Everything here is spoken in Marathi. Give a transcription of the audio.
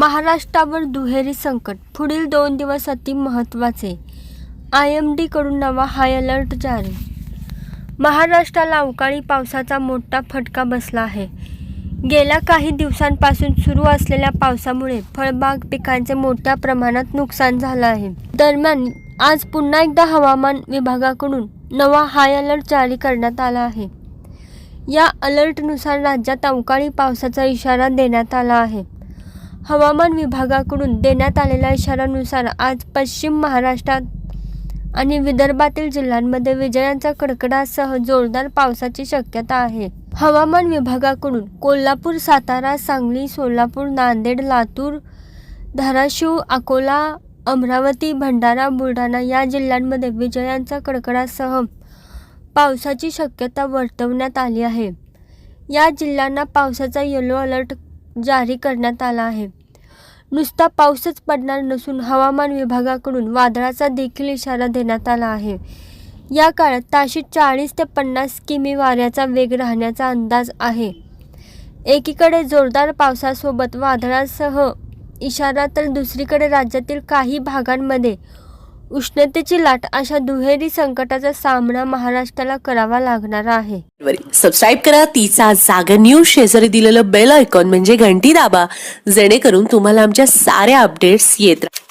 महाराष्ट्रावर दुहेरी संकट. पुढील दोन दिवस अति महत्त्वाचे. आय एम डीकडून नवा हाय अलर्ट जारी. महाराष्ट्राला अवकाळी पावसाचा मोठा फटका बसला आहे. गेल्या काही दिवसांपासून सुरू असलेल्या पावसामुळे फळबाग पिकांचे मोठ्या प्रमाणात नुकसान झालं आहे. दरम्यान आज पुन्हा एकदा हवामान विभागाकडून नवा हाय अलर्ट जारी करण्यात आला आहे. या अलर्टनुसार राज्यात अवकाळी पावसाचा इशारा देण्यात आला आहे. हवामान विभागाकडून देण्यात आलेल्या इशाऱ्यानुसार आज पश्चिम महाराष्ट्रात आणि विदर्भातील जिल्ह्यांमध्ये विजयांचा कडकडासह जोरदार पावसाची शक्यता आहे. हवामान विभागाकडून कोल्हापूर सातारा सांगली सोलापूर नांदेड लातूर धाराशिव अकोला अमरावती भंडारा बुलढाणा या जिल्ह्यांमध्ये विजयांचा कडकडासह पावसाची शक्यता वर्तवण्यात आली आहे. या जिल्ह्यांना पावसाचा येलो अलर्ट जारी करण्यात आला आहे. नुसता पाऊसच पडणार नसून हवामान विभागाकडून वादळाचा देखील इशारा देण्यात आला आहे. या काळात ताशी चाळीस ते पन्नास किमी वाऱ्याचा वेग राहण्याचा अंदाज आहे. एकीकडे जोरदार पावसासोबत वादळासह इशारा तर दुसरीकडे राज्यातील काही भागांमध्ये उष्णतेची लाट अशा दुहेरी संकटाचा सामना महाराष्ट्राला करावा लागणार आहे. सबस्क्राईब करा तिचा जागर न्यूज शेजारी दिलेलं बेल आयकॉन म्हणजे घंटी दाबा जेणेकरून तुम्हाला आमच्या साऱ्या अपडेट्स येत राहतात